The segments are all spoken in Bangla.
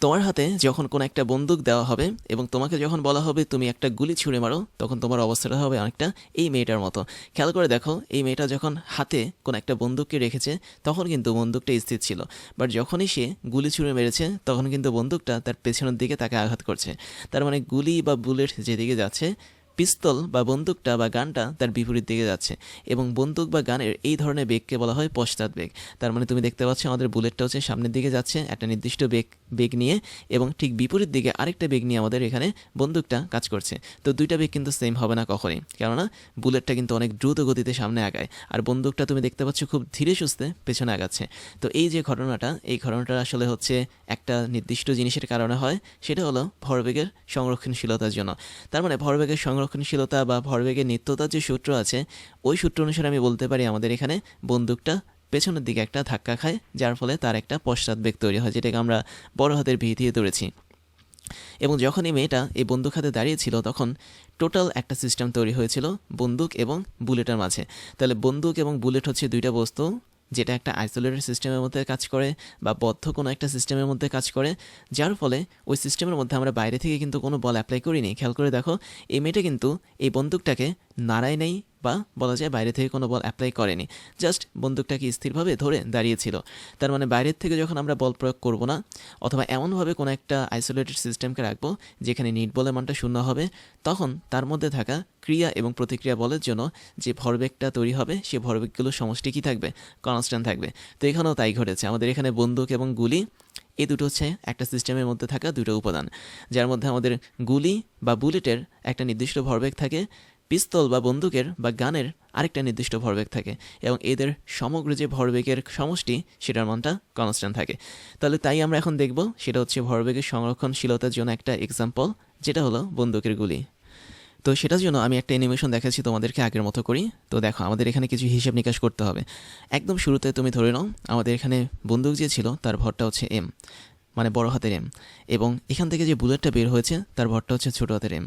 তোমার হাতে যখন কোনো একটা বন্দুক দেওয়া হবে এবং তোমাকে যখন বলা হবে, তুমি একটা গুলি ছুঁড়ে মারো, তখন তোমার অবস্থাটা হবে অনেকটা এই মেয়েটার মতো। খেয়াল করে দেখো, এই মেয়েটা যখন হাতে কোনো একটা বন্দুককে রেখেছে, তখন কিন্তু বন্দুকটা স্থির ছিল। বাট যখনই সে গুলি ছুঁড়ে মেরেছে, তখন কিন্তু বন্দুকটা তার পেছনের দিকে তাকে আঘাত করছে। তার মানে গুলি বা বুলেট যেদিকে যাচ্ছে পিস্তল বা বন্দুকটা বা গানটা তার বিপরীত দিকে যাচ্ছে এবং বন্দুক বা গানের এই ধরনের বেগকে বলা হয় পশ্চাৎ বেগ। তার মানে তুমি দেখতে পাচ্ছ আমাদের বুলেটটা হচ্ছে সামনের দিকে যাচ্ছে, একটা নির্দিষ্ট বেগ বেগ নিয়ে এবং ঠিক বিপরীত দিকে আরেকটা বেগ নিয়ে আমাদের এখানে বন্দুকটা কাজ করছে। তো দুইটা বেগ কিন্তু সেম হবে না কখনই, কেননা বুলেটটা কিন্তু অনেক দ্রুত গতিতে সামনে আগায় আর বন্দুকটা তুমি দেখতে পাচ্ছ খুব ধীরে সুস্থে পেছনে আগাচ্ছে। তো এই যে ঘটনাটা, এই ঘটনাটা আসলে হচ্ছে একটা নির্দিষ্ট জিনিসের কারণে হয়, সেটা হলো ভরবেগের সংরক্ষণশীলতার জন্য। তার মানে ভরবেগের সংরক্ষণশীলতা বা ভরবেগের নিত্যতার যে সূত্র আছে, ওই সূত্র অনুসারে আমি বলতে পারি আমাদের এখানে বন্দুকটা পেছনের দিকে একটা ধাক্কা খায়, যার ফলে তার একটা পশ্চাৎবেগ তৈরি হয়, যেটাকে আমরা বড় হাতের ভি দিয়ে ধরেছি। এবং যখন এই মেয়েটা এই বন্দুক হাতে দাঁড়িয়েছিল, তখন টোটাল একটা সিস্টেম তৈরি হয়েছিল বন্দুক এবং বুলেটের মাঝে। তাহলে বন্দুক এবং বুলেট হচ্ছে দুইটা বস্তু যেটা একটা আইসোলেটেড সিস্টেমের মধ্যে কাজ করে বা বদ্ধ কোনো একটা সিস্টেমের মধ্যে কাজ করে, যার ফলে ওই সিস্টেমের মধ্যে আমরা বাইরে থেকে কিন্তু কোনো বল অ্যাপ্লাই করিনি। খেয়াল করে দেখো, এই মেয়েটা কিন্তু এই বন্দুকটাকে নাড়ায় নেই বা বলা যায় বাইরে থেকে কোনো বল অ্যাপ্লাই করেনি। জাস্ট বন্দুকটাকে স্থিরভাবে ধরে দাঁড়িয়েছিল। তার মানে বাইরের থেকে যখন আমরা বল প্রয়োগ করব না, অথবা এমনভাবে কোনো একটা আইসোলেটেড সিস্টেমকে রাখব, যেখানে নিট বলের মানটা শূন্য হবে, তখন তার মধ্যে থাকা ক্রিয়া এবং প্রতিক্রিয়া বলের জন্য যে ভরবেগটা তৈরি হবে, সে ভরবেগগুলোর সমষ্টি কী থাকবে? কনস্ট্যান্ট থাকবে। তো এখানেও তাই ঘটেছে। আমাদের এখানে বন্দুক এবং গুলি এই দুটো হচ্ছে একটা সিস্টেমের মধ্যে থাকা দুটো উপাদান। যার মধ্যে আমাদের গুলি বা বুলেটের একটা নির্দিষ্ট ভরবেগ থাকে পিস্তল বা বন্দুকের বা গানের আরেকটা নির্দিষ্ট ভরবেগ থাকে এবং এদের সমগ্র যে ভরবেগের সমষ্টি, সেটার মানটা কনস্ট্যান্ট থাকে। তাহলে তাই আমরা এখন দেখব সেটা হচ্ছে ভরবেগের সংরক্ষণশীলতার জন্য একটা এক্সাম্পল যেটা হলো বন্দুকের গুলি। তো সেটার জন্য আমি একটা অ্যানিমেশন দেখাচ্ছি তোমাদেরকে আগের মতো করি। তো দেখো, আমাদের এখানে কিছু হিসাব নিকাশ করতে হবে। একদম শুরুতে তুমি ধরে নাও, আমাদের এখানে বন্দুক যে ছিল, তার ভরটা হচ্ছে এম মানে বড় হাতের এম এবং এখান থেকে যে বুলেটটা বের হয়েছে, তার ভরটা হচ্ছে ছোটো হাতের এম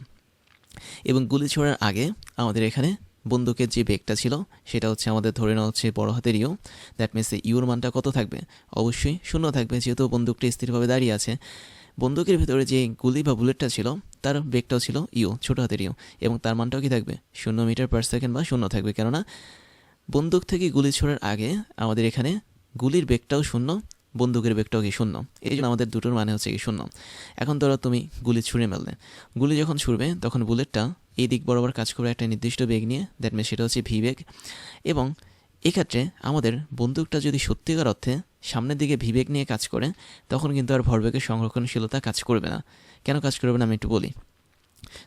এবং গুলি ছোড়ার আগে আমাদের এখানে বন্দুকের যে বেগটা ছিল, সেটা হচ্ছে আমাদের ধরে নেওয়া হচ্ছে বড় হাতের ইউ দ্যাট মিনস ইউর মানটা কত থাকবে? অবশ্যই শূন্য থাকবে, যেহেতু বন্দুকটি স্থিরভাবে দাঁড়িয়ে আছে। বন্দুকের ভেতরে যে গুলি বা বুলেটটা ছিল, তার বেগটাও ছিল ইউ ছোট হাতের ইউ এবং তার মানটাও কি থাকবে? শূন্য মিটার পার সেকেন্ড বা শূন্য থাকবে। কেননা, বন্দুক থেকে গুলি ছোড়ার আগে আমাদের এখানে গুলির বেগটাও শূন্য বন্দুকের বেগটাও কি শূন্য? এই জন্য আমাদের দুটোর মানে হচ্ছে কি শূন্য। এখন ধরো তুমি গুলি ছুঁড়ে মেললে। গুলি যখন ছুঁড়বে, তখন বুলেটটা এই দিক বরাবর কাজ করবে একটা নির্দিষ্ট বেগ নিয়ে দ্যাট মিনস সেটা হচ্ছে ভি বেগ। এবং এক্ষেত্রে আমাদের বন্দুকটা যদি সত্যিকার অর্থে সামনের দিকে ভিবেগ নিয়ে কাজ করে, তখন কিন্তু আর ভরবেগের সংরক্ষণশীলতা কাজ করবে না। কেন কাজ করবে না আমি একটু বলি।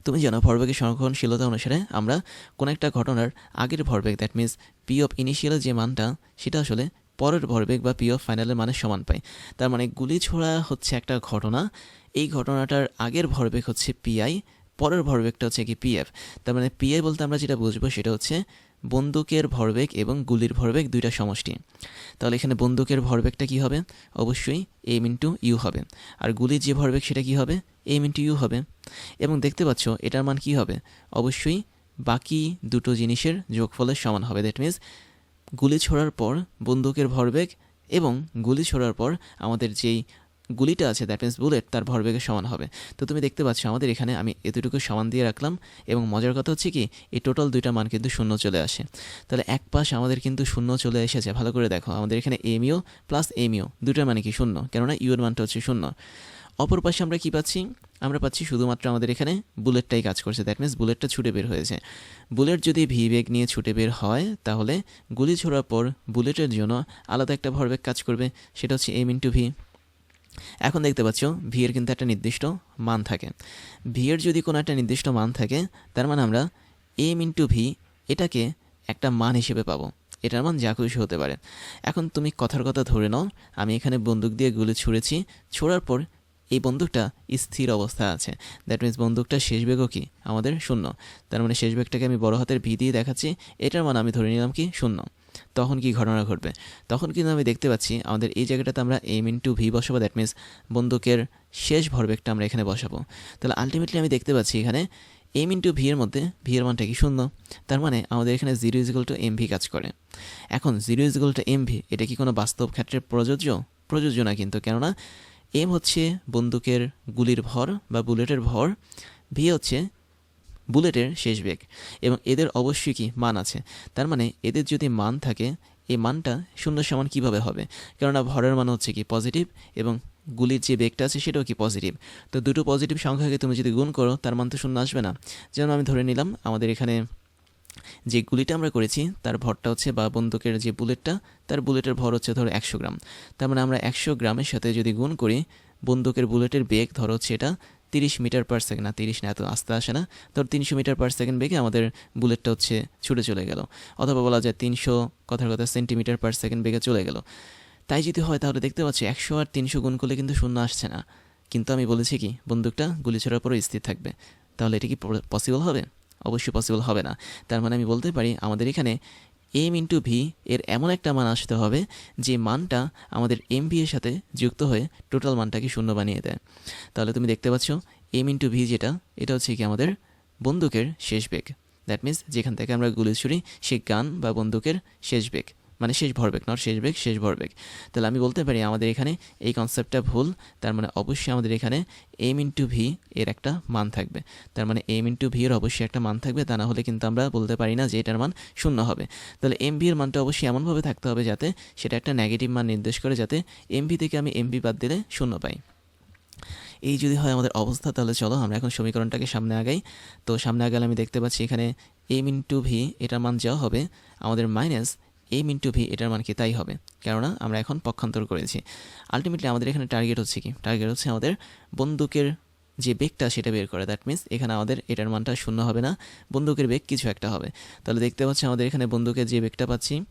তুমি জানো ভরবেগের সংরক্ষণশীলতা অনুসারে আমরা কোনো একটা ঘটনার আগের ভরবেগ that means P of initial যে মানটা, সেটা আসলে পরের ভরবেগ বা পি ফাইনালের মানে সমান পাই তার মানে গুলি ছোড়া হচ্ছে একটা ঘটনা। এই ঘটনাটার আগের ভরবেগ হচ্ছে পিআই পরের ভরবেগটা হচ্ছে কি পিএফ তার মানে পিআই বলতে আমরা যেটা বুঝব সেটা হচ্ছে বন্দুকের ভরবেগ এবং গুলির ভরবেগ দুইটা সমষ্টি। তাহলে এখানে বন্দুকের ভরবেগটা কি হবে? অবশ্যই এম ইন্টু ইউ হবে। আর গুলির যে ভরবেগ সেটা কি হবে? এম ইন্টু ইউ হবে। এবং দেখতে পাচ্ছ এটার মান কি হবে? অবশ্যই বাকি দুটো জিনিসের যোগফলের সমান হবে। দ্যাট মিনস গুলি ছোড়ার পর বন্দুকের ভরবেগ এবং গুলি ছোড়ার পর আমাদের যেই গুলিটা আছে দ্যাট মিনস বুলেট তার ভরবেগের সমান হবে। তো তুমি দেখতে পাচ্ছ, আমাদের এখানে আমি এতটুকু সমান দিয়ে রাখলাম এবং মজার কথা হচ্ছে কি, এই টোটাল দুইটা মান কিন্তু শূন্য চলে আসে। তাহলে এক পাশ আমাদের কিন্তু শূন্য চলে এসেছে। ভালো করে দেখো, আমাদের এখানে এমইও প্লাস এমইও দুটার মানে কি শূন্য? কেননা ইউর মানটা হচ্ছে শূন্য। অপর পাশে আমরা কি পাচ্ছি? আমরা পাচ্ছি শুধুমাত্র আমাদের এখানে বুলেটটাই কাজ করছে। দ্যাট মিনস বুলেটটা ছুটে বের হয়েছে। বুলেট যদি ভি বেগ নিয়ে ছুটে বের হয়, তাহলে গুলি ছোড়ার পর বুলেটের জন্য আলাদা একটা ভরবেগ কাজ করবে। সেটা হচ্ছে এম ইন্টু ভি এখন দেখতে পাচ্ছ ভি এর কিন্তু একটা নির্দিষ্ট মান থাকে। ভি এর যদি কোনো একটা নির্দিষ্ট মান থাকে, তার মানে আমরা এম ইন্টু ভি এটাকে একটা মান হিসেবে পাবো। এটার মান যা খুশি হতে পারে। এখন তুমি কথার কথা ধরে নাও, আমি এখানে বন্দুক দিয়ে গুলি ছুঁড়েছি। ছোড়ার পর এই বন্দুকটা স্থির অবস্থায় আছে। দ্যাট মিনস বন্দুকটা শেষ বেগও কি? আমাদের শূন্য। তার মানে শেষ বেগটাকে আমি বড় হাতের ভি দিয়ে দেখাচ্ছি। এটার মান আমি ধরে নিলাম কি? শূন্য। তখন কি ঘটনা ঘটবে? তখন কিন্তু আমি দেখতে পাচ্ছি আমাদের এই জায়গাটাতে আমরা এম ইন টু ভি বসাবো। দ্যাট মিনস বন্দুকের শেষ ভরবেগটা আমরা এখানে বসাবো। তাহলে আলটিমেটলি আমি দেখতে পাচ্ছি এখানে এম ইন্টু ভি এর মধ্যে ভি এর মানটা কি? শূন্য। তার মানে আমাদের এখানে zero is equal to M V কাজ করে। এখন zero is equal to M V এটা কি কোনো বাস্তব ক্ষেত্রে প্রযোজ্য? প্রযোজ্য না কিন্তু। কেননা এম হচ্ছে বন্দুকের গুলির ভর বা বুলেটের ভর, ভি হচ্ছে বুলেটের শেষ বেগ। এবং এদের অবশ্যই কি মান আছে? তার মানে এদের যদি মান থাকে, এই মানটা শূন্য সমান কীভাবে হবে? কেননা ভরের মান হচ্ছে কি পজিটিভ এবং গুলির যে বেগটা আছে সেটাও কি পজিটিভ তো দুটো পজিটিভ সংখ্যাকে তুমি যদি গুণ করো, তার মান তো শূন্য আসবে না। যেমন আমি ধরে নিলাম, আমাদের এখানে যে গুলিটা আমরা করেছি, তার ভরটা হচ্ছে বা বন্দুকের যে বুলেটটা, তার বুলেটের ভর হচ্ছে ধরো একশো গ্রাম। তার মানে আমরা একশো গ্রামের সাথে যদি গুণ করি, বন্দুকের বুলেটের বেগ ধরো হচ্ছে এটা তিরিশ মিটার পার সেকেন্ড। না, তিরিশ না, এত আস্তে আসে না। ধর তিনশো মিটার পার সেকেন্ড বেগে আমাদের বুলেটটা হচ্ছে ছুটে চলে গেল। অথবা বলা যায় তিনশো, কথার কথা, সেন্টিমিটার পার সেকেন্ড বেগে চলে গেল। তাই যদি হয়, তাহলে দেখতে পাচ্ছি একশো আর তিনশো গুণ করলে কিন্তু শূন্য আসছে না। কিন্তু আমি বলেছি কি, বন্দুকটা গুলি ছোড়ার পরে স্থির থাকবে। তাহলে এটা কি পসিবল হবে? অবশ্যই পসিবল হবে না। তার মানে আমি বলতে পারি, আমাদের এখানে এম ইন্টু ভি এর এমন একটা মান আসতে হবে, যে মানটা আমাদের এম ভি এর সাথে যুক্ত হয়ে টোটাল মানটাকে শূন্য বানিয়ে দেয়। তাহলে তুমি দেখতে পাচ্ছ এম ইন্টু ভি যেটা, এটা হচ্ছে কি আমাদের বন্দুকের শেষ বেগ। দ্যাট মিন্স যেখান থেকে আমরা গুলি ছুড়ি সেই গান বা বন্দুকের শেষ বেগ। মানে শেষ ভরবেগ নট শেষ বেগ শেষ ভরবেগ তাহলে আমি বলতে পারি আমাদের এখানে এই কনসেপ্টটা ভুল, তার মানে অবশ্যই আমাদের এখানে এম ইন্টু ভি এর একটা মান থাকবে। তার মানে এম ইন্টু ভি এর অবশ্যই একটা মান থাকবে, তা না হলে কিন্তু আমরা বলতে পারি না যে এটার মান শূন্য হবে। তাহলে এম ভি এর মানটা অবশ্যই এমনভাবে থাকতে হবে যাতে সেটা একটা নেগেটিভ মান নির্দেশ করে, যাতে এম ভি থেকে আমি এম ভি বাদ দিলে শূন্য পাই। এই যদি হয় আমাদের অবস্থা, তাহলে চলো আমরা এখন সমীকরণটাকে সামনে আগাই। তো সামনে আগালে আমি দেখতে পাচ্ছি এখানে এম ইন্টু ভি এটার মান যাওয়া হবে আমাদের মাইনাস এম ইন্টু ভি এটার মান কি? তাই হবে। কেননা আমরা এখন পক্ষান্তর করেছি। আলটিমেটলি আমাদের এখানে টার্গেট হচ্ছে কি? টার্গেট হচ্ছে আমাদের বন্দুকের যে বেগটা সেটা বের করে। দ্যাট মিন্স এখানে আমাদের এটার মানটা শূন্য হবে না। বন্দুকের বেগ কিছু একটা হবে। তাহলে দেখতে পাচ্ছি আমাদের এখানে বন্দুকের যে বেগটা পাচ্ছি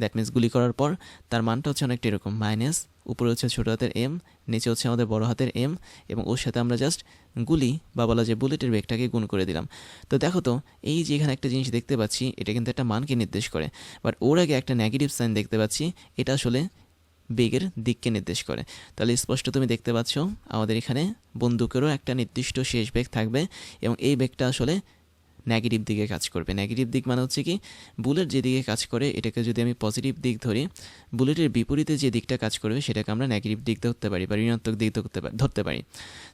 দ্যাট মিন্স গুলি করার পর তার মানটা হচ্ছে অনেকটা এরকম। মাইনাস উপরে হচ্ছে ছোটো হাতের এম নিচে হচ্ছে আমাদের বড় হাতের এম এবং ওর সাথে আমরা জাস্ট গুলি বা বলা যে বুলেটের বেগটাকে গুণ করে দিলাম। তো দেখো তো, এই যে এখানে একটা জিনিস দেখতে পাচ্ছি, এটা কিন্তু একটা মানকে নির্দেশ করে। বাট ওর আগে একটা নেগেটিভ সাইন দেখতে পাচ্ছি, এটা আসলে বেগের দিককে নির্দেশ করে। তাহলে স্পষ্ট তুমি দেখতে পাচ্ছ, আমাদের এখানে বন্দুকেরও একটা নির্দিষ্ট শেষ বেগ থাকবে, এবং এই বেগটা আসলে নেগেটিভ দিকে কাজ করবে। নেগেটিভ দিক মানে হচ্ছে কি বুলেট যেদিকে কাজ করে, এটাকে যদি আমি পজিটিভ দিক ধরি বুলেটের বিপরীতে যে দিকটা কাজ করবে, সেটাকে আমরা নেগেটিভ দিক ধরতে পারি বা ঋণাত্মক দিক ধরতে পারি। ধরতে পারি।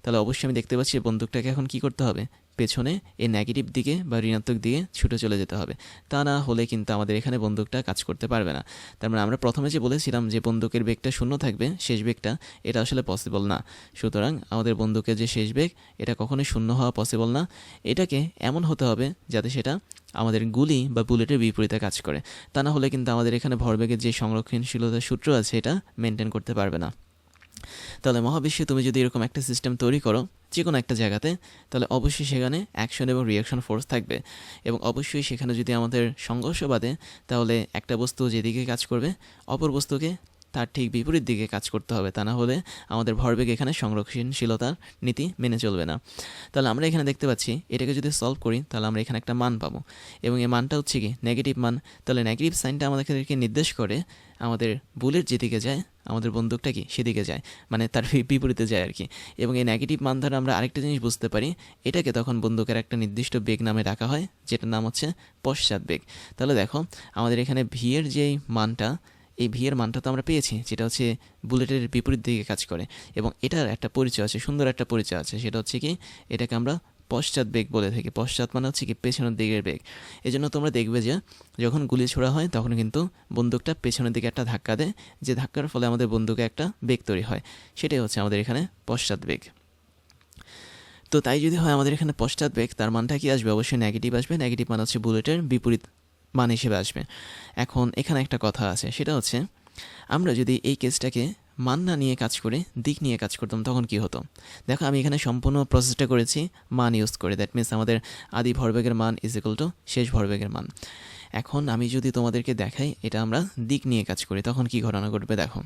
তাহলে অবশ্যই আমি দেখতে পাচ্ছি বন্দুকটাকে এখন কি করতে হবে? পেছনে এই নেগেটিভ দিকে বা ঋণাত্মক দিকে ছুটে চলে যেতে হবে। তা না হলে কিন্তু আমাদের এখানে বন্দুকটা কাজ করতে পারবে না। তার মানে আমরা প্রথমে যে বলেছিলাম যে বন্দুকের বেগটা শূন্য থাকবে, শেষ বেগটা, এটা আসলে পসিবল না। সুতরাং আমাদের বন্দুকের যে শেষ বেগ, এটা কখনোই শূন্য হওয়া পসিবল না। এটাকে এমন হতে হবে যাতে সেটা আমাদের গুলি বা বুলেটের বিপরীতে কাজ করে। তা না হলে কিন্তু আমাদের এখানে ভরবেগের যে সংরক্ষণশীলতার সূত্র আছে, এটা মেনটেন করতে পারবে না। তাহলে মহাবিশ্বে তুমি যদি এরকম একটা সিস্টেম তৈরি করো যে কোনো একটা জায়গাতে, তাহলে অবশ্যই সেখানে অ্যাকশন এবং রিয়াকশন ফোর্স থাকবে। এবং অবশ্যই সেখানে যদি আমাদের সংঘর্ষ বাদে তাহলে একটা বস্তু যেদিকে কাজ করবে, অপর বস্তুকে তার ঠিক বিপরীত দিকে কাজ করতে হবে, তা না হলে আমাদের ভরবেগ এখানে সংরক্ষণশীলতার নীতি মেনে চলবে না। তাহলে আমরা এখানে দেখতে পাচ্ছি, এটাকে যদি সলভ করি, তাহলে আমরা এখানে একটা মান পাবো। এবং এই মানটা হচ্ছে কি নেগেটিভ মান। তাহলে নেগেটিভ সাইনটা আমাদেরকে নির্দেশ করে, আমাদের বুলেট যেদিকে যায়, আমাদের বন্দুকটা কি, সেদিকে যায় মানে তার বিপরীতে যায় আর কি। এবং এই নেগেটিভ মান দ্বারা আমরা আরেকটা জিনিস বুঝতে পারি, এটাকে তখন বন্দুকের একটা নির্দিষ্ট বেগ নামে রাখা হয়, যেটার নাম হচ্ছে পশ্চাৎ বেগ। তাহলে দেখো, আমাদের এখানে ভিয়ের যেই মানটা এই ভি এর মানটা তো আমরা পেয়েছি, যেটা হচ্ছে বুলেটের বিপরীত দিকে কাজ করে। এবং এটার একটা পরিচয় আছে, সুন্দর একটা পরিচয় আছে, সেটা হচ্ছে কি, এটাকে আমরা পশ্চাৎ বেগ বলে থাকি। পশ্চাৎ মানে হচ্ছে কি, পেছনের দিকের বেগ। এই জন্য তোমরা দেখবে যে, যখন গুলি ছোড়া হয়, তখন কিন্তু বন্দুকটা পেছনের দিকে একটা ধাক্কা দেয়, যে ধাক্কার ফলে আমাদের বন্দুকে একটা বেগ তৈরি হয়। সেটাই হচ্ছে আমাদের এখানে পশ্চাৎ বেগ। তো তাই যদি হয় আমাদের এখানে পশ্চাৎ বেগ, তার মানটা কি আসবে? অবশ্যই নেগেটিভ আসবে। নেগেটিভ মান হচ্ছে বুলেটের বিপরীত মান হিসেবে আসবে। এখন এখানে একটা কথা আছে, সেটা হচ্ছে, আমরা যদি এই কেসটাকে মান না নিয়ে কাজ করে, দিক নিয়ে কাজ করতাম, তখন কি হতো? দেখো, আমি এখানে সম্পূর্ণ প্রসেসটা করেছি, মান ইউজ করে। দ্যাট মিনস আমাদের আদি ভরবেগের মান ইজ ইকুয়াল টু শেষ ভরবেগের মান। এখন আমি যদি তোমাদেরকে দেখাই, এটা আমরা দিক নিয়ে কাজ করি, তখন কি ঘটনা ঘটবে দেখো।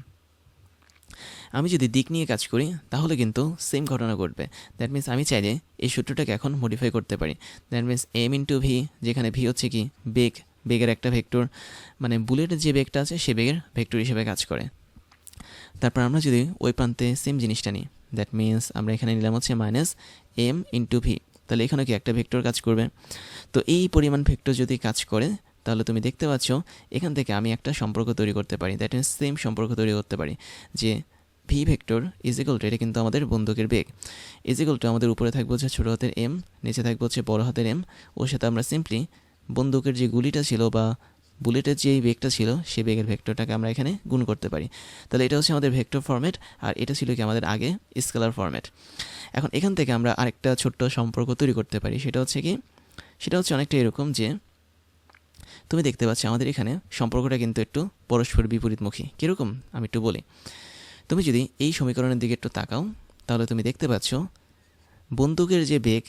আমি যদি দিক নিয়ে কাজ করি, তাহলে কিন্তু সেম ঘটনা ঘটবে। দ্যাট মিন্স আমি চাইলে এই সূত্রটাকে এখন মডিফাই করতে পারি। That means M into V যেখানে ভি হচ্ছে কি, বেগ বেগের একটা ভেক্টর মানে বুলেটের যে বেগটা আছে, সে বেগের ভেক্টর হিসেবে কাজ করে। তারপর আমরা যদি ওই প্রান্তে সেম জিনিসটা নিই দ্যাট মিন্স আমরা এখানে নিলাম হচ্ছে মাইনাস এম ইন্টু ভি তাহলে এখানে কি একটা ভেক্টর কাজ করবে? তো এই পরিমাণ ভেক্টর যদি কাজ করে, তাহলে তুমি দেখতে পাচ্ছ, এখান থেকে আমি একটা সম্পর্ক তৈরি করতে পারি দ্যাট মিনস সেম সম্পর্ক তৈরি করতে পারি, যে ভি ভেক্টর ইজিক্যাল টু এটা কিন্তু আমাদের বন্দুকের বেগ ইজিক্যাল টু আমাদের উপরে থাকবে হচ্ছে ছোটো হাতের এম নিচে থাকবে হচ্ছে বড় হাতের এম ওর সাথে আমরা সিম্পলি বন্দুকের যে গুলিটা ছিল বা বুলেটের যে বেগটা ছিল, সেই বেগের ভেক্টরটাকে আমরা এখানে গুণ করতে পারি। তাহলে এটা হচ্ছে আমাদের ভেক্টর ফর্ম্যাট, আর এটা ছিল কি আমাদের আগে স্কেলার ফর্ম্যাট। এখন এখান থেকে আমরা আরেকটা ছোট্ট সম্পর্ক তৈরি করতে পারি, সেটা হচ্ছে কি, সেটা হচ্ছে অনেকটা এরকম যে তুমি দেখতে পাচ্ছ আমাদের এখানে সম্পর্কটা কিন্তু একটু পরস্পর বিপরীতমুখী। কীরকম? আমি একটু বলি। তুমি যদি এই সমীকরণের দিকে একটু তাকাও, তাহলে তুমি দেখতে পাচ্ছ, বন্দুকের যে বেগ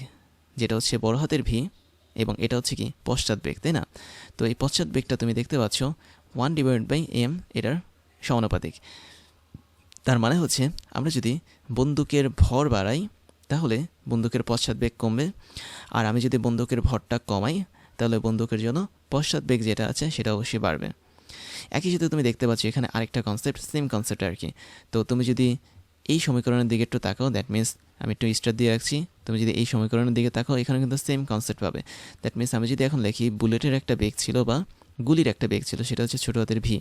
যেটা হচ্ছে বড় হাতের ভি এবং এটা হচ্ছে কি পশ্চাৎ বেগ, তাই না? তো এই পশ্চাৎ বেগটা তুমি দেখতে পাচ্ছ ওয়ান ডিভাইড বাই এম এটার সমানুপাতিক। তার মানে হচ্ছে, আমরা যদি বন্দুকের ভর বাড়াই, তাহলে বন্দুকের পশ্চাৎ বেগ কমবে। আর আমি যদি বন্দুকের ভরটা কমাই, তাহলে বন্দুকের জন্য পশ্চাৎ বেগ যেটা আছে সেটা অবশ্যই বাড়বে। একই সাথে তুমি দেখতে পাচ্ছ, এখানে আরেকটা কনসেপ্ট সেম কনসেপ্ট আর কি। তো তুমি যদি এই সমীকরণের দিকে একটু তাকাও দ্যাট মিন্স আমি একটু স্টার দিয়ে রাখছি তুমি যদি এই সমীকরণের দিকে তাকাও, এখানে কিন্তু সেম কনসেপ্ট পাবে। দ্যাট মিন্স আমি যদি এখন লিখি বুলেটের একটা বেগ ছিল বা গুলির একটা বেগ ছিল, সেটা হচ্ছে ছোটো হাতের ভি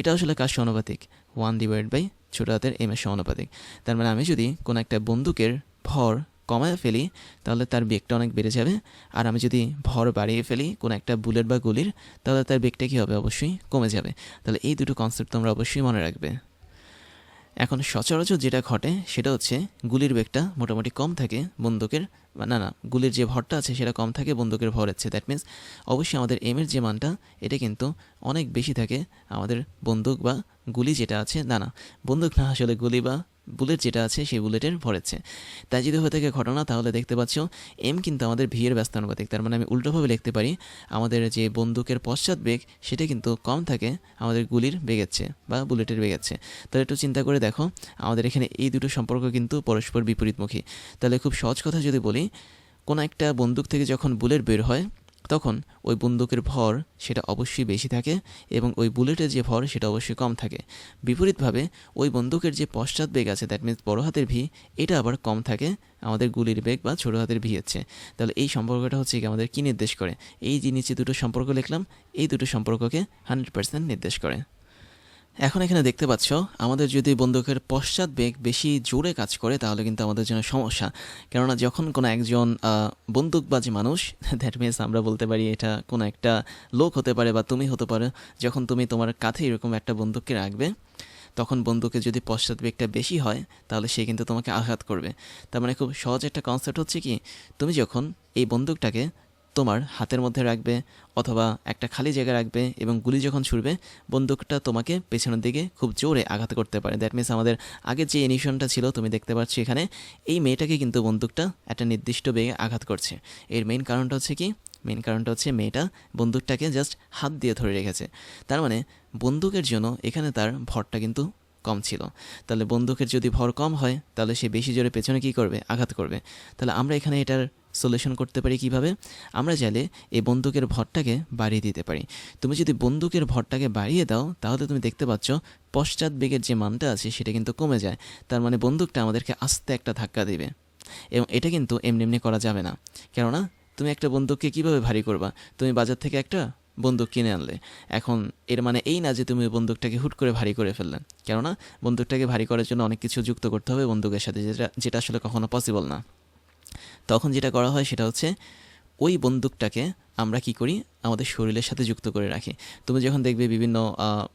এটা আসলে কার সমানুপাতিক? ওয়ান ডিভাইড বাই ছোটো হাতের এম এর সমানুপাতিক। তার মানে আমি যদি কোনো একটা বন্দুকের ভর কমায় ফেলি, তাহলে তার বেগটা অনেক বেড়ে যাবে। আর আমি যদি ভর বাড়িয়ে ফেলি, কোনো একটা বুলেট বা গুলির, তাহলে তার বেগটা কী হবে? অবশ্যই কমে যাবে। তাহলে এই দুটো কনসেপ্ট তোমরা অবশ্যই মনে রাখবে। এখন সচরাচর যেটা ঘটে সেটা হচ্ছে গুলির বেগটা মোটামুটি কম থাকে বন্দুকের, না না, গুলির যে ভরটা আছে সেটা কম থাকে বন্দুকের ভর হচ্ছে। দ্যাট মিনস অবশ্যই আমাদের এমের যে মানটা, এটা কিন্তু অনেক বেশি থাকে আমাদের বন্দুক বা গুলি যেটা আছে, না না, বন্দুক না আসলে গুলি বা বুলেট যেটা আছে, সেই বুলেটের ভরেছে তাই যদি হয়ে থাকে ঘটনা, তাহলে দেখতে পাচ্ছ এম কিন্তু আমাদের ভি এর ব্যস্তানুপাতিক। তার মানে আমি উল্টোভাবে লিখতে পারি, আমাদের যে বন্দুকের পশ্চাৎ বেগ, সেটা কিন্তু কম থাকে আমাদের গুলির বেগেচ্ছে বা বুলেটের বেগেচ্ছে তাহলে একটু চিন্তা করে দেখো, আমাদের এখানে এই দুটো সম্পর্ক কিন্তু পরস্পর বিপরীতমুখী। তাহলে খুব সহজ কথা যদি বলি, কোনো একটা বন্দুক থেকে যখন বুলেট বের হয় তখন ওই বন্দুকের ভর সেটা অবশ্যই বেশি থাকে এবং ওই বুলেটের যে ভর সেটা অবশ্যই কম থাকে। বিপরীতভাবে ওই বন্দুকের যে পশ্চাৎ বেগ আছে দ্যাট মিন্স বড় হাতের ভি, এটা আবার কম থাকে। আমাদের গুলির বেগ বা ছোটো হাতের ভি হচ্ছে। তাহলে এই সম্পর্কটা হচ্ছে কি আমাদের কী নির্দেশ করে? এই যে নিচে দুটো সম্পর্ক লিখলাম, এই দুটো সম্পর্ককে হান্ড্রেড পার্সেন্ট নির্দেশ করে। এখন এখানে দেখতে পাচ্ছ, আমাদের যদি বন্দুকের পশ্চাৎ বেগ বেশি জোরে কাজ করে, তাহলে কিন্তু আমাদের জন্য সমস্যা। কেননা যখন কোনো একজন বন্দুকবাজি মানুষ দ্যাট মিনস আমরা বলতে পারি এটা কোনো একটা লোক হতে পারে বা তুমি হতে পারো, যখন তুমি তোমার কাঁধে এরকম একটা বন্দুককে রাখবে, তখন বন্দুকে যদি পশ্চাৎ বেগটা বেশি হয়, তাহলে সে কিন্তু তোমাকে আঘাত করবে। তার মানে খুব সহজ একটা কনসেপ্ট হচ্ছে কি, তুমি যখন এই বন্দুকটাকে তোমার হাতের মধ্যে রাখবে অথবা একটা খালি জায়গা রাখবে এবং গুলি যখন ছুড়বে, বন্দুকটা তোমাকে পেছনের দিকে খুব জোরে আঘাত করতে পারে। দ্যাট মিনস আমাদের আগের যে এনিশনটা ছিল, তুমি দেখতে পাচ্ছ এখানে, এই মেয়েটাকে কিন্তু বন্দুকটা একটা নির্দিষ্ট বেগে আঘাত করছে। এর মেইন কারণটা হচ্ছে কি? মেইন কারণটা হচ্ছে মেয়েটা বন্দুকটাকে জাস্ট হাত দিয়ে ধরে রেখেছে। তার মানে বন্দুকের জন্য এখানে তার ভরটা কিন্তু কম ছিল। তাহলে বন্দুকের যদি ভর কম হয়, তাহলে সে বেশি জোরে পেছনে কী করবে? আঘাত করবে। তাহলে আমরা এখানে এটার সলিউশন করতে পারি কীভাবে? আমরা চাইলে এই বন্দুকের ভরটাকে বাড়িয়ে দিতে পারি। তুমি যদি বন্দুকের ভরটাকে বাড়িয়ে দাও, তাহলে তুমি দেখতে পাচ্ছ পশ্চাৎ বেগের যে মানটা আছে, সেটা কিন্তু কমে যায়। তার মানে বন্দুকটা আমাদেরকে আস্তে একটা ধাক্কা দেবে। এবং এটা কিন্তু এমনি এমনি করা যাবে না। কেননা, তুমি একটা বন্দুককে কীভাবে ভারী করবা? তুমি বাজার থেকে একটা বন্দুক কিনে আনলে। এখন এর মানে এই না যে তুমি বন্দুকটাকে হুট করে ভারী করে ফেললে। কেননা, বন্দুকটাকে ভারী করার জন্য অনেক কিছু যুক্ত করতে হবে বন্দুকের সাথে, যেটা যেটা আসলে কখনো পসিবল না। তখন যেটা করা হয় সেটা হচ্ছে ওই বন্দুকটাকে আমরা কি করি? আমাদের শরীরের সাথে যুক্ত করে রাখি। তুমি যখন দেখবে বিভিন্ন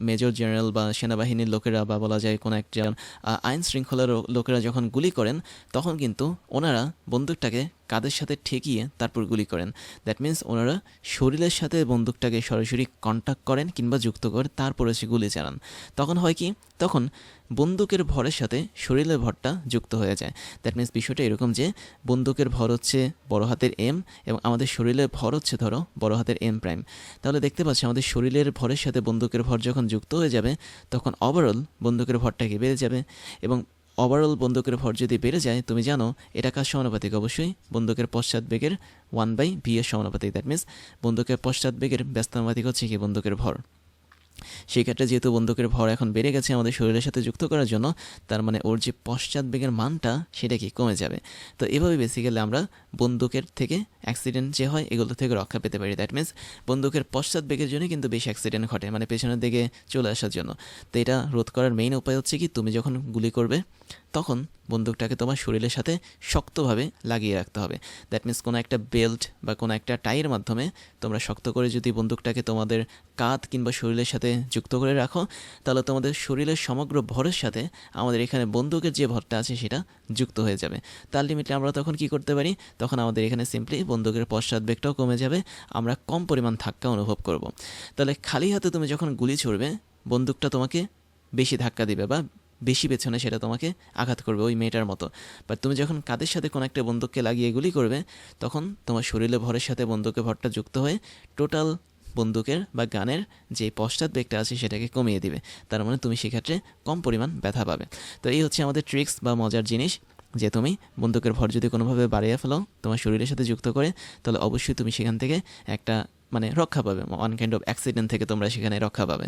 মেজর জেনারেল বা সেনাবাহিনীর লোকেরা বা বলা যায় কোনো একটা আইন শৃঙ্খলার লোকেরা যখন গুলি করেন, তখন কিন্তু ওনারা বন্দুকটাকে কাদের সাথে ঠেকিয়ে তারপর গুলি করেন। দ্যাট মিন্স ওনারা শরীরের সাথে বন্দুকটাকে সরাসরি কন্ট্যাক্ট করেন কিংবা যুক্ত করে তারপরে সে গুলি চালান। তখন হয় কি? তখন বন্দুকের ভরের সাথে শরীরের ভরটা যুক্ত হয়ে যায়। দ্যাট মিন্স বিষয়টা এরকম যে, বন্দুকের ভর হচ্ছে বড় হাতের এম এবং আমাদের শরীরের ভর হচ্ছে ধরো বড় হাতের এম প্রাইম তাহলে দেখতে পাচ্ছি আমাদের শরীরের ভরের সাথে বন্দুকের ভর যখন যুক্ত হয়ে যাবে, তখন ওভারঅল বন্দুকের ভরটা কি বেড়ে যাবে? এবং ওভারঅল বন্দুকের ভর যদি বেড়ে যায়, তুমি জানো এটা কার সমানুপাতিক? অবশ্যই বন্দুকের পশ্চাৎ বেগের ওয়ান বাই ভি এর সমানুপাতিক। দ্যাট মিন্স বন্দুকের পশ্চাৎ বেগের ব্যস্তানুপাতিক হচ্ছে কি? বন্দুকের ভর। সেই ক্ষেত্রে যেহেতু বন্দুকের ভর এখন বেড়ে গেছে আমাদের শরীরের সাথে যুক্ত করার জন্য, তার মানে ওর যে পশ্চাৎ বেগের মানটা সেটা কি কমে যাবে? তো এভাবে বেসিক্যালি আমরা বন্দুকের থেকে অ্যাক্সিডেন্ট যে হয় এগুলো থেকে রক্ষা পেতে পারি। দ্যাট মিন্স বন্দুকের পশ্চাৎ বেগের জন্য কিন্তু বেশি অ্যাক্সিডেন্ট ঘটে মানে পেছনের দিকে চলে আসার জন্য। তো এটা রোধ করার মেইন উপায় হচ্ছে কি, তুমি যখন গুলি করবে, তখন বন্দুকটাকে তোমার শরীরের সাথে শক্তভাবে লাগিয়ে রাখতে হবে। দ্যাট মিন্স কোনো একটা বেল্ট বা কোনো একটা টাইয়ের মাধ্যমে তোমরা শক্ত করে যদি বন্দুকটাকে তোমাদের কাঁধ কিংবা শরীরের সাথে যুক্ত করে রাখো, তাহলে তোমাদের শরীরের সমগ্র ভরের সাথে আমাদের এখানে বন্দুকের যে ভরটা আছে সেটা যুক্ত হয়ে যাবে। তার লিমিটে আমরা তখন কি করতে পারি? তখন আমাদের এখানে সিম্পলি বন্দুকের পশ্চাৎ বেগটাও কমে যাবে, আমরা কম পরিমাণ ধাক্কা অনুভব করব। তাহলে খালি হাতে তুমি যখন গুলি ছুড়বে, বন্দুকটা তোমাকে বেশি ধাক্কা দিবে বা বেশি পেছনে সেটা তোমাকে আঘাত করবে ওই মেয়েটার মতো। বাট তুমি যখন কাদের সাথে কোনো একটা বন্দুককে লাগিয়ে গুলি করবে, তখন তোমার শরীরে ভরের সাথে বন্দুকের ভরটা যুক্ত হয়ে টোটাল বন্দুকের বা গানের যে পশ্চাৎ বেগটা আছে সেটাকে কমিয়ে দিবে। তার মানে তুমি সেক্ষেত্রে কম পরিমাণ ব্যথা পাবে। তো এই হচ্ছে আমাদের ট্রিক্স বা মজার জিনিস যে তুমি বন্দুকের ভর যদি কোনোভাবে বাড়িয়ে ফেলো, তোমার শরীরের সাথে যুক্ত করে, তাহলে অবশ্যই তুমি সেখান থেকে একটা মানে রক্ষা পাবে। ওয়ান কাইন্ড অফ অ্যাক্সিডেন্ট থেকে তোমরা সেখানে রক্ষা পাবে।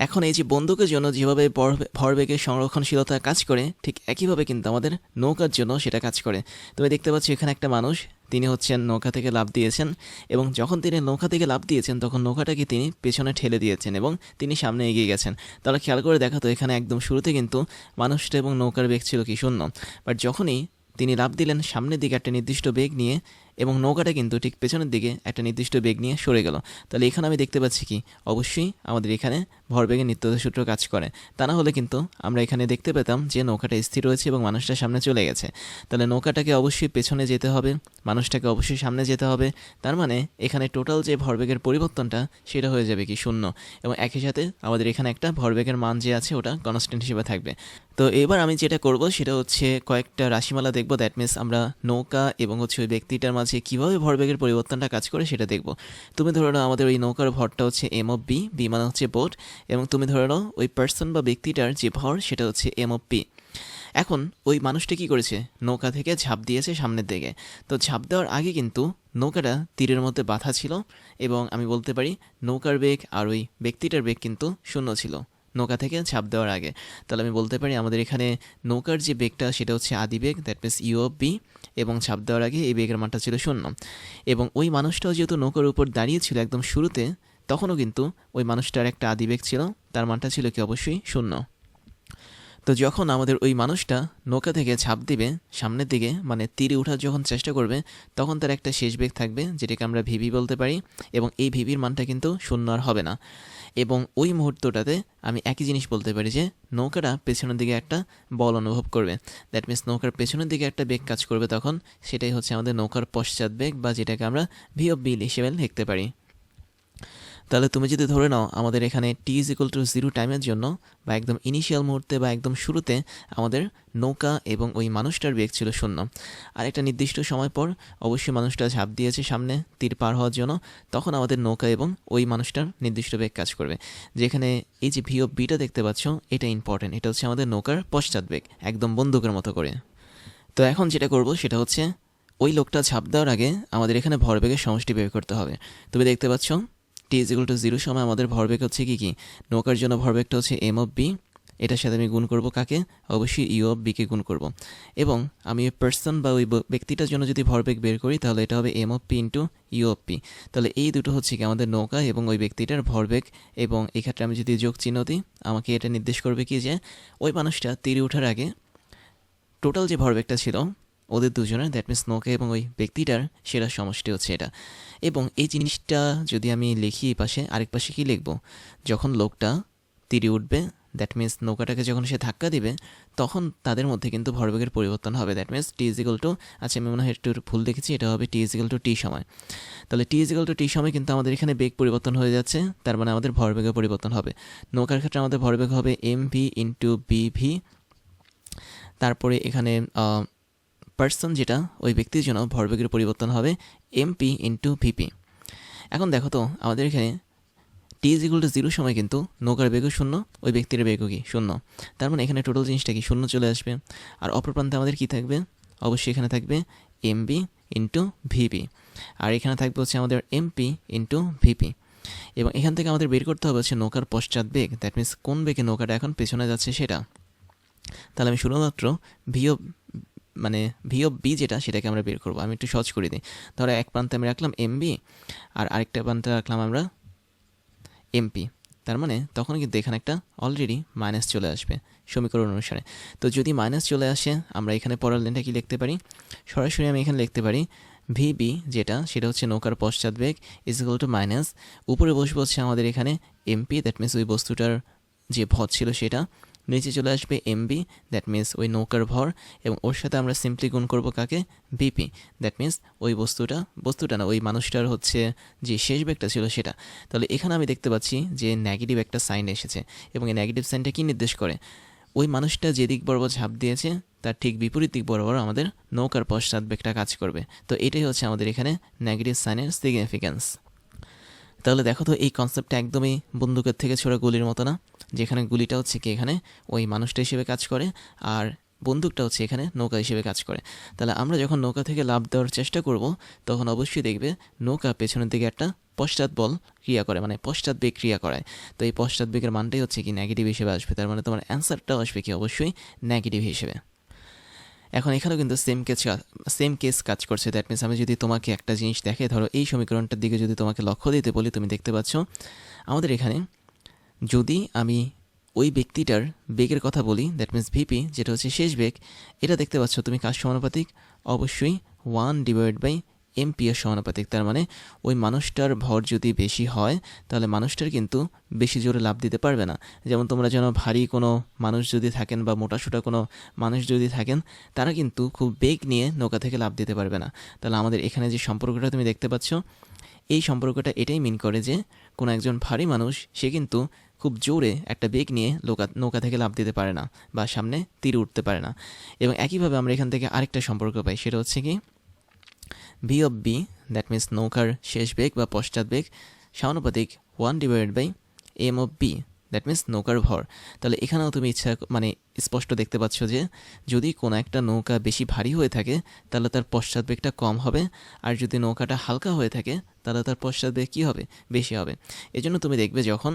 এখন এই যে বন্দুকের জন্য যেভাবে ভর- ভরবেগের সংরক্ষণশীলতা কাজ করে, ঠিক একইভাবে কিন্তু আমাদের নৌকার জন্য সেটা কাজ করে। তুমি দেখতে পাচ্ছ এখানে একটা মানুষ, তিনি হচ্ছেন নৌকা থেকে লাভ দিয়েছেন এবং যখন তিনি নৌকা থেকে লাভ দিয়েছেন, তখন নৌকাটাকে তিনি পেছনে ঠেলে দিয়েছেন এবং তিনি সামনে এগিয়ে গেছেন। তাহলে খেয়াল করে দেখা তো এখানে একদম শুরুতে কিন্তু মানুষটা এবং নৌকার বেগ ছিল কি শূন্য। বাট যখনই তিনি লাভ দিলেন, সামনের দিকে একটা নির্দিষ্ট বেগ নিয়ে এবং নৌকাটা কিন্তু ঠিক পেছনের দিকে একটা নির্দিষ্ট বেগ নিয়ে সরে গেল। তাহলে এখানে আমি দেখতে পাচ্ছি কি? অবশ্যই আমাদের এখানে ভরবেগের নিত্যতা সূত্র কাজ করে। তা না হলে কিন্তু আমরা এখানে দেখতে পেতাম যে নৌকাটা স্থির রয়েছে এবং মানুষটা সামনে চলে গেছে। তাহলে নৌকাটাকে অবশ্যই পেছনে যেতে হবে, মানুষটাকে অবশ্যই সামনে যেতে হবে। তার মানে এখানে টোটাল যে ভরবেগের পরিবর্তনটা, সেটা হয়ে যাবে কি শূন্য। এবং একই সাথে আমাদের এখানে একটা ভরবেগের মান যে আছে, ওটা কনস্ট্যান্ট হিসেবে থাকবে। তো এবার আমি যেটা করব, সেটা হচ্ছে কয়েকটা রাশিমালা দেখব। দ্যাট মিনস আমরা নৌকা এবং হচ্ছে ওই ব্যক্তিটার মাঝে কীভাবে ভরবেগের পরিবর্তনটা কাজ করে সেটা দেখব। তুমি ধরে নাও আমাদের ওই নৌকার ভরটা হচ্ছে এম অফ বি বি মানে হচ্ছে বোট এবং তুমি ধরে নাও ওই পার্সন বা ব্যক্তিটার যে ভর সেটা হচ্ছে এম অফ পি এখন ওই মানুষটা কি করেছে? নৌকা থেকে ঝাঁপ দিয়েছে সামনের দিকে। তো ঝাঁপ দেওয়ার আগে কিন্তু নৌকাটা তীরের মধ্যে বাধা ছিল, এবং আমি বলতে পারি নৌকার বেগ আর ওই ব্যক্তিটার বেগ কিন্তু শূন্য ছিল। নৌকা থেকে ছাপ দেওয়ার আগে। তাহলে আমি বলতে পারি আমাদের এখানে নৌকার যে বেগটা সেটা হচ্ছে আদি বেগ that means U of B এবং ছাপ দেওয়ার আগে এই বেগের মানটা ছিল শূন্য। এবং ওই মানুষটাও যেহেতু নৌকার উপর দাঁড়িয়েছিল একদম শুরুতে, তখনও কিন্তু ওই মানুষটার একটা আদিবেগ ছিল, তার মানটা ছিল কি অবশ্যই শূন্য। তো যখন আমাদের ওই মানুষটা নৌকা থেকে ঝাঁপ দিবে সামনের দিকে মানে তীরে ওঠার যখন চেষ্টা করবে, তখন তার একটা শেষ বেগ থাকবে, যেটাকে আমরা ভিভি বলতে পারি, এবং এই ভিভির মানটা কিন্তু শূন্য আর হবে না। এবং ওই মুহূর্তটাতে আমি একই জিনিস বলতে পারি যে, নৌকাটা পেছনের দিকে একটা বল অনুভব করবে। দ্যাট মিনস নৌকার পেছনের দিকে একটা বেগ কাজ করবে তখন, সেটাই হচ্ছে আমাদের নৌকার পশ্চাৎ বেগ, বা যেটাকে আমরা ভি অফ বিল হিসেবে লিখতে পারি। তাহলে তুমি যদি ধরে নাও আমাদের এখানে T is equal to zero টাইমের জন্য বা একদম ইনিশিয়াল মুহূর্তে বা একদম শুরুতে আমাদের নৌকা এবং ওই মানুষটার বেগ ছিল শূন্য। আর একটা নির্দিষ্ট সময় পর অবশ্যই মানুষটা ঝাঁপ দিয়েছে সামনে, তীর পার হওয়ার জন্য। তখন আমাদের নৌকা এবং ওই মানুষটার নির্দিষ্ট বেগ কাজ করবে। যেখানে এই যে ভি বিটা দেখতে পাচ্ছ, এটা ইম্পর্টেন্ট এটা হচ্ছে আমাদের নৌকার পশ্চাৎ বেগ, একদম বন্দুকের মতো করে। তো এখন যেটা করব সেটা হচ্ছে ওই লোকটা ঝাঁপ দেওয়ার আগে আমাদের এখানে ভরবেগের সমষ্টি বের করতে হবে। তুমি দেখতে পাচ্ছ T is equal to zero সময় আমাদের ভরবেগ হচ্ছে কি কি? নৌকার জন্য ভরবেগটা হচ্ছে এম অফ বি এটার সাথে আমি গুণ করব কাকে? অবশ্যই ইউ অফ বিকে গুণ করব। এবং আমি ওই পার্সন বা ওই ব্যক্তিটার জন্য যদি ভরবেগ বের করি, তাহলে এটা হবে M of P into U of P তাহলে এই দুটো হচ্ছে কি আমাদের নৌকা এবং ওই ব্যক্তিটার ভরবেগ এবং এক্ষেত্রে আমি যদি যোগ চিহ্ন দিই, আমাকে এটা নির্দেশ করবে কি যে, ওই মানুষটা তীরে ওঠার আগে টোটাল যে ভরবেগটা ছিল ওদের দুজনের দ্যাট মিনস নৌকা এবং ওই ব্যক্তিটার, সেরা সমষ্টি হচ্ছে এটা। এবং এই জিনিসটা যদি আমি লিখি এই পাশে, আরেক পাশে কি লিখব? যখন লোকটা তীরে উঠবে দ্যাট মিনস নৌকাটাকে যখন সে ধাক্কা দিবে, তখন তাদের মধ্যে কিন্তু ভরবেগের পরিবর্তন হবে। That means T is equal to আচ্ছা আমি মনে হয় একটু ভুল দেখেছি, এটা হবে টি ইজিক্যাল টু টি সময়। তাহলে টি ইজিক্যাল টু টি সময় কিন্তু আমাদের এখানে বেগ পরিবর্তন হয়ে যাচ্ছে, তার মানে আমাদের ভরবেগের পরিবর্তন হবে। নৌকার ক্ষেত্রে আমাদের ভরবেগ হবে M V into B V তারপরে এখানে পার্সন যেটা ওই ব্যক্তির জন্য ভরবেগের পরিবর্তন হবে এমপি ইন্টু ভিপি এখন দেখো তো, আমাদের এখানে T is equal to zero সময় কিন্তু নৌকার বেগও শূন্য, ওই ব্যক্তির বেগও কি শূন্য। তার মানে এখানে টোটাল জিনিসটা কি শূন্য চলে আসবে। আর অপর প্রান্তে আমাদের কি থাকবে? অবশ্যই এখানে থাকবে এমবি ইন্টু ভিপি আর এখানে থাকবে হচ্ছে আমাদের এমপি ইন্টু ভিপি এবং এখান থেকে আমাদের বের করতে হবে হচ্ছে নৌকার পশ্চাৎ বেগ। দ্যাট মিন্স কোন বেগে নৌকাটা এখন পেছনে যাচ্ছে সেটা। তাহলে আমি শুধুমাত্র ভিও মানে ভিও বি যেটা সেটাকে আমরা বের করব। আমি একটু সহজ করে দিই। ধরো এক প্রান্তে আমি রাখলাম এমবি আর আরেকটা প্রান্তে রাখলাম আমরা এমপি তার মানে তখন কিন্তু এখানে একটা অলরেডি মাইনাস চলে আসবে সমীকরণ অনুসারে। তো যদি মাইনাস চলে আসে, আমরা এখানে পরের লাইনটা কি লিখতে পারি? সরাসরি আমি এখানে লিখতে পারি ভিবি যেটা, সেটা হচ্ছে নৌকার পশ্চাৎ বেগ ইজ ইকুয়াল টু মাইনাস উপরে বসে বসছে আমাদের এখানে এমপি দ্যাট মিনস ওই বস্তুটার যে ভর ছিল সেটা নিচে চলে আসবে এমবি দ্যাট মিন্স ওই নৌকার ভর, এবং ওর সাথে আমরা সিম্পলি গুণ করব কাকে? বিপি দ্যাট মিন্স ওই বস্তুটা বস্তুটা না, ওই মানুষটার হচ্ছে যে শেষ ব্যাগটা ছিল সেটা। তাহলে এখানে আমি দেখতে পাচ্ছি যে নেগেটিভ একটা সাইন এসেছে, এবং এই নেগেটিভ সাইনটা কী নির্দেশ করে? ওই মানুষটা যে দিক বরাবর ঝাঁপ দিয়েছে, তার ঠিক বিপরীত দিক বরাবর আমাদের নৌকার পশ্চাৎ বেগটা কাজ করবে। তো এটাই হচ্ছে আমাদের এখানে নেগেটিভ সাইনের সিগনিফিক্যান্স তাহলে দেখো তো এই কনসেপ্টটা একদমই বন্দুকের থেকে ছোড়া গুলির মতো না, যেখানে গুলিটা হচ্ছে কি এখানে ওই মানুষটা হিসেবে কাজ করে আর বন্দুকটা হচ্ছে এখানে নৌকা হিসেবে কাজ করে। তাহলে আমরা যখন নৌকা থেকে লাভ দেওয়ার চেষ্টা করব, তখন অবশ্যই দেখবে নৌকা পেছনের দিকে একটা পশ্চাৎ বল ক্রিয়া করে মানে পশ্চাৎ বেগ ক্রিয়া করায়। তো এই পশ্চাৎ বেগের মানটাই হচ্ছে কি নেগেটিভ হিসেবে আসবে, তার মানে তোমার অ্যান্সারটাও আসবে কি অবশ্যই নেগেটিভ হিসেবে। এখন এখানেও কিন্তু সেম কেস সেম কেস কাজ করছে। দ্যাট মিনস আমি যদি তোমাকে একটা জিনিস দেখে, ধরো এই সমীকরণটার দিকে যদি তোমাকে লক্ষ্য দিতে বলি, তুমি দেখতে পাচ্ছ, আমাদের এখানে যদি আমি ওই ব্যক্তিটার বেগের কথা বলি দ্যাট মিনস ভিপি যেটা হচ্ছে শেষ বেগ, এটা দেখতে পাচ্ছ তুমি কাজ সমানুপাতিক, অবশ্যই ওয়ান ডিভাইড বাই এমপি এর সমানুপাতিক, তার মানে ওই মানুষটার ভর যদি বেশি হয়, তাহলে মানুষটার কিন্তু বেশি জোরে লাভ দিতে পারবে না। যেমন তোমরা যেন ভারী কোনো মানুষ যদি থাকেন বা মোটাসোটা কোনো মানুষ যদি থাকেন, তারা কিন্তু খুব বেগ নিয়ে নৌকা থেকে লাভ দিতে পারবে না। তাহলে আমাদের এখানে যে সম্পর্কটা তুমি দেখতে পাচ্ছ, এই সম্পর্কটা এটাই মিন করে যে কোনো একজন ভারী মানুষ, সে কিন্তু খুব জোরে একটা বেগ নিয়ে নৌকা নৌকা থেকে লাভ দিতে পারে না বা সামনে তীরে উঠতে পারে না। এবং একইভাবে আমরা এখান থেকে আরেকটা সম্পর্ক পাই, সেটা হচ্ছে কি V of B that means নৌকার শেষ বেগ বা পশ্চাৎ বেগ সমানুপাতিক one divided by M of B that means নৌকার ভর। তাহলে এখানেও তুমি ইচ্ছা মানে স্পষ্ট দেখতে পাচ্ছ যে, যদি কোনো একটা নৌকা বেশি ভারী হয়ে থাকে, তাহলে তার পশ্চাৎ বেগটা কম হবে, আর যদি নৌকাটা হালকা হয়ে থাকে, তাহলে তার পশ্চাৎ বেগ কী হবে? বেশি হবে। এজন্য তুমি দেখবে যখন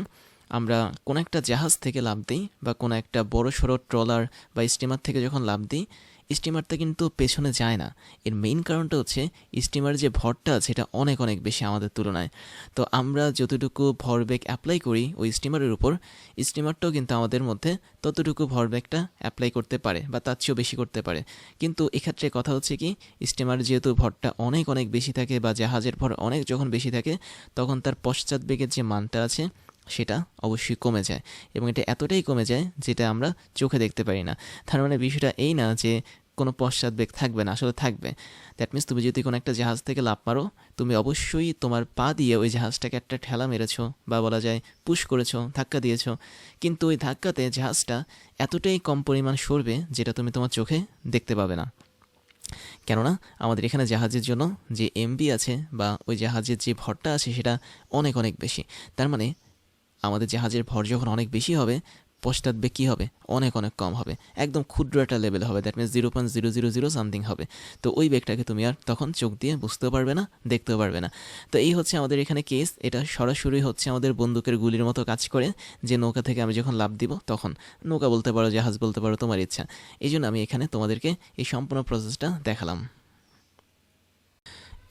আমরা কোনো একটা জাহাজ থেকে লাভ দিই, বা কোনো একটা বড় সড়ো ট্রলার বা স্টিমার থেকে যখন লাভ দিই স্টিমারটা কিন্তু পেছনে যায় না। এর মেইন কারণটা হচ্ছে স্টিমার যে ভরটা এটা অনেক অনেক বেশি আমাদের তুলনায়। তো আমরা যতটুকু ভরবেগ অ্যাপ্লাই করি ওই স্টিমারের উপর, স্টিমারটাও কিন্তু আমাদের মধ্যে ততটুকু ভরবেগটা অ্যাপ্লাই করতে পারে বা তার চেয়েও বেশি করতে পারে। কিন্তু এক্ষেত্রে কথা হচ্ছে কি, স্টিমার যেহেতু ভরটা অনেক অনেক বেশি থাকে বা জাহাজের ভর অনেক যখন বেশি থাকে, তখন তার পশ্চাৎ বেগের যে মানটা আছে সেটা অবশ্যই কমে যায় এবং এটা এতটাই কমে যায় যেটা আমরা চোখে দেখতে পারি না। তার মানে বিষয়টা এই না যে কোনো পশ্চাৎবেগ থাকবে না, আসলে থাকবে। দ্যাট মিনস তুমি যদি কোনো একটা জাহাজ থেকে লাভ মারো, তুমি অবশ্যই তোমার পা দিয়ে ওই জাহাজটাকে একটা ঠেলা মেরেছো বা বলা যায় পুশ করেছ, ধাক্কা দিয়েছ। কিন্তু ওই ধাক্কাতে জাহাজটা এতটাই কম পরিমাণ সরবে যেটা তুমি তোমার চোখে দেখতে পাবে না। কেননা আমাদের এখানে জাহাজের জন্য যে এমবি আছে বা ওই জাহাজের যে ভরটা আছে সেটা অনেক অনেক বেশি। তার মানে আমাদের জাহাজের ভর যখন অনেক বেশি হবে পশ্চাৎ বেগ কী হবে? অনেক অনেক কম হবে। একদম ক্ষুদ্র একটা লেভেল হবে। That means zero point zero zero zero something হবে। তো ওই বেগটাকে তুমি আর তখন চোখ দিয়ে বুঝতেও পারবে না, দেখতেও পারবে না। তো এই হচ্ছে আমাদের এখানে কেস এটা সরাসরি হচ্ছে আমাদের বন্দুকের গুলির মতো কাজ করে যে নৌকা থেকে আমি যখন লাভ দিব তখন। নৌকা বলতে পারো, জাহাজ বলতে পারো, তোমার ইচ্ছা। এই জন্য আমি এখানে তোমাদেরকে এই সম্পূর্ণ প্রসেসটা দেখালাম।